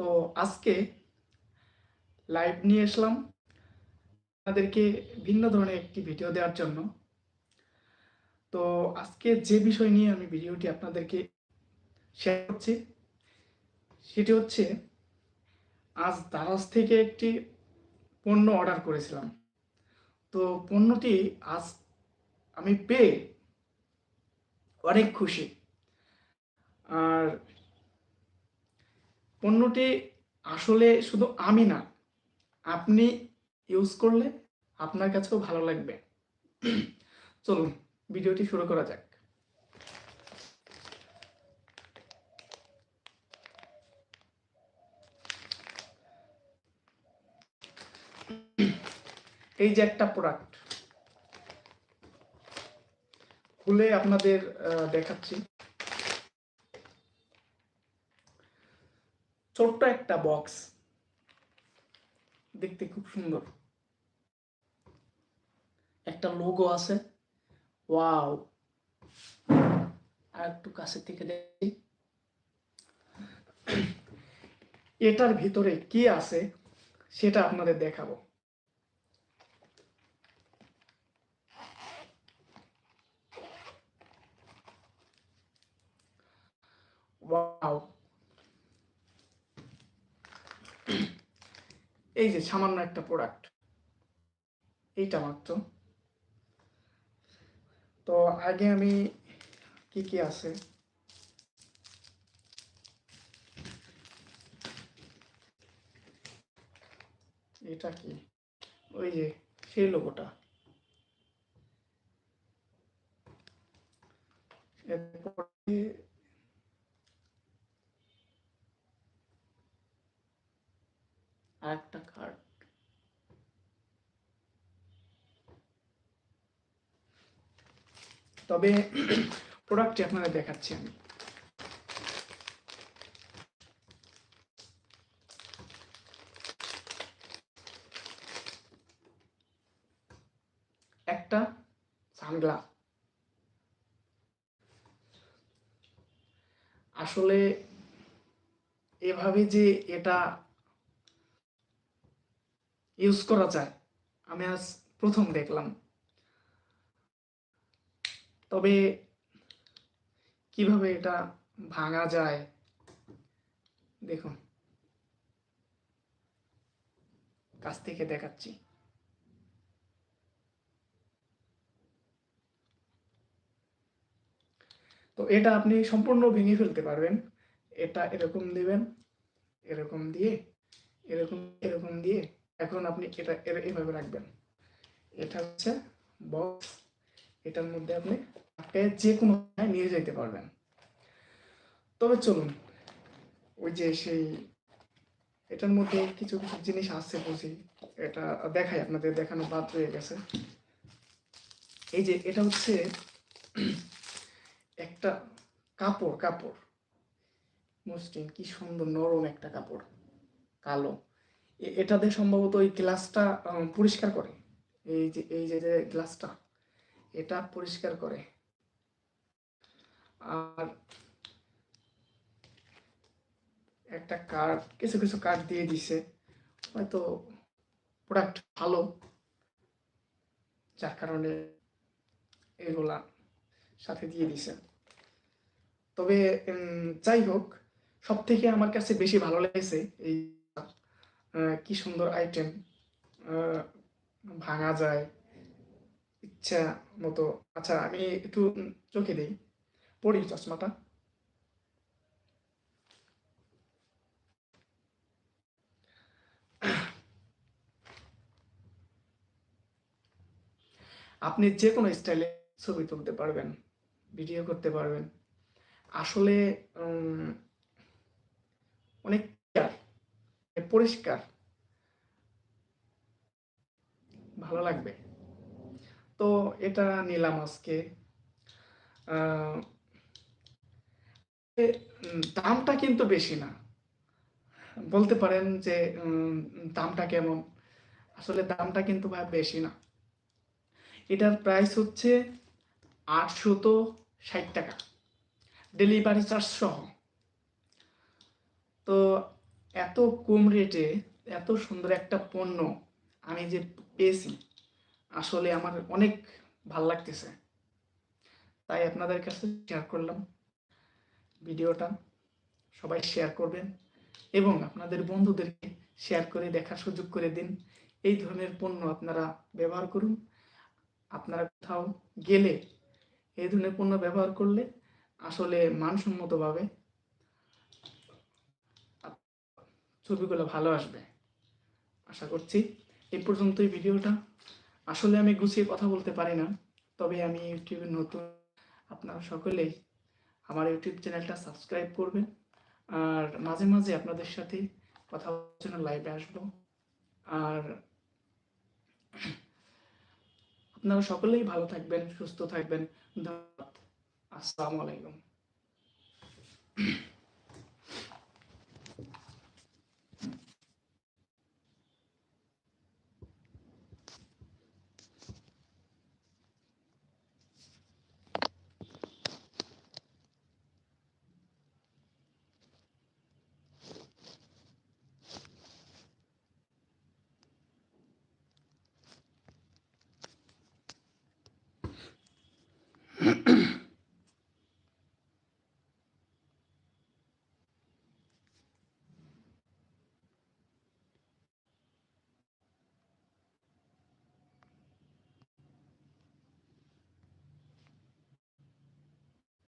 তো আজকে লাইভ নিয়ে আসলাম আপনাদেরকে ভিন্ন ধরনের একটি ভিডিও দেওয়ার জন্য। তো আজকে যে বিষয় নিয়ে আমি ভিডিওটি আপনাদেরকে শেয়ার করছি, সেটি হচ্ছে আজ দারাজ থেকে একটি পণ্য অর্ডার করেছিলাম। তো পণ্যটি আজ আমি পেয়ে অনেক খুশি। আর পণ্যটি আসলে শুধু আমি না, আপনি ইউজ করলে আপনার কাছেও ভালো লাগবে। চলুন, ভিডিওটি শুরু করা যাক। এই যে একটা প্রোডাক্ট খুলে আপনাদের দেখাচ্ছি। ছোট্ট একটা বক্স দেখতে খুব সুন্দর। একটা লোগো আছে। ওয়াও আর একটু কাছে থেকে দেখি। এটার ভিতরে কি আছে, সেটা আপনাদের দেখাবো। ওয়াও এই যে সামান্য একটা প্রোডাক্ট এইটা মাত্র। তো আগে আমি কি কি আছে? এটা কি? ওই যে সেই এরপরে আরেকটা কার্ড তবে প্রোডাক্টটি আপনাদের দেখাচ্ছি আমি। একটা সানগ্লাস। আসলে এভাবে যে এটা ইউজ করা যায়, আমি আজ প্রথম দেখলাম। তবে কীভাবে এটা ভাঙা যায়? দেখুন। কাছ থেকে দেখাচ্ছি। তো এটা আপনি সম্পূর্ণ ভেঙে ফেলতে পারবেন। এটা এরকম দিবেন, এরকম দিয়ে, এরকম এরকম দিয়ে। এখন আপনি এটা এভাবে রাখবেন। এটা হচ্ছে বক্স এটার মধ্যে আপনি আটকে যে কোনো নিয়ে যেতে পারবেন। তবে চলুন, ওই যে সেই, এটার মধ্যে কিছু কিছু জিনিস আসছে বুঝি, এটা দেখাই, আপনাদের দেখানো বাদ রয়ে গেছে। এই যে এটা হচ্ছে একটা কাপড় কাপড়। মসৃণ কি সুন্দর নরম একটা কাপড়, কালো। এ- এটাতে সম্ভবত ওই গ্লাসটা পরিষ্কার করে। এই যে এই যে গ্লাসটা এটা পরিষ্কার করে। আর একটা কার্ড, কিছু কিছু কার্ড দিয়ে দিছে। হয়তো প্রোডাক্ট ভালো, যার কারণে এগুলা সাথে দিয়ে দিছে। তবে যাই হোক সব থেকে আমার কাছে বেশি ভালো লেগেছে এই কি সুন্দর আইটেম ভাঙা যায় ইচ্ছা মতো আচ্ছা আমি একটু চোখে দিই পরি চশমাটা আপনি যে কোনো স্টাইলে ছবি তুলতে পারবেন, ভিডিও করতে পারবেন। আসলে অনেক পরিষ্কার। ভালো লাগবে। তো এটা নিলাম আজকে। দামটা কিন্তু বেশি না। বলতে পারেন যে দামটা কেমন? আসলে দামটা কিন্তু ভাই বেশি না। এটার প্রাইস হচ্ছে আটশত ষাট টাকা। ডেলিভারি চার্জ সহ। তো এত কম রেটে এত সুন্দর একটা পণ্য আমি যে পেয়েছি আসলে আমার অনেক ভালো লাগতেছে। তাই আপনাদের কাছে শেয়ার করলাম ভিডিওটা। সবাই শেয়ার করবেন এবং আপনাদের বন্ধুদেরকে শেয়ার করে দেখার সুযোগ করে দিন। এই ধরনের পণ্য আপনারা ব্যবহার করুন। আপনারা কোথাও গেলে এই ধরনের পণ্য ব্যবহার করলে আসলে মানসম্মতভাবে ছবিগুলো ভালো আসবে। আশা করছি এই পর্যন্তই ভিডিওটা। আসলে আমি গুছিয়ে কথা বলতে পারি না, তবে আমি ইউটিউবে নতুন। আপনারা সকলেই আমার ইউটিউব চ্যানেলটা সাবস্ক্রাইব করবেন। আর মাঝে মাঝে আপনাদের সাথে কথা বলার জন্য লাইভে আসব। আর আপনারা সকলেই ভালো থাকবেন, সুস্থ থাকবেন। ধন্যবাদ। আসসালামু আলাইকুম।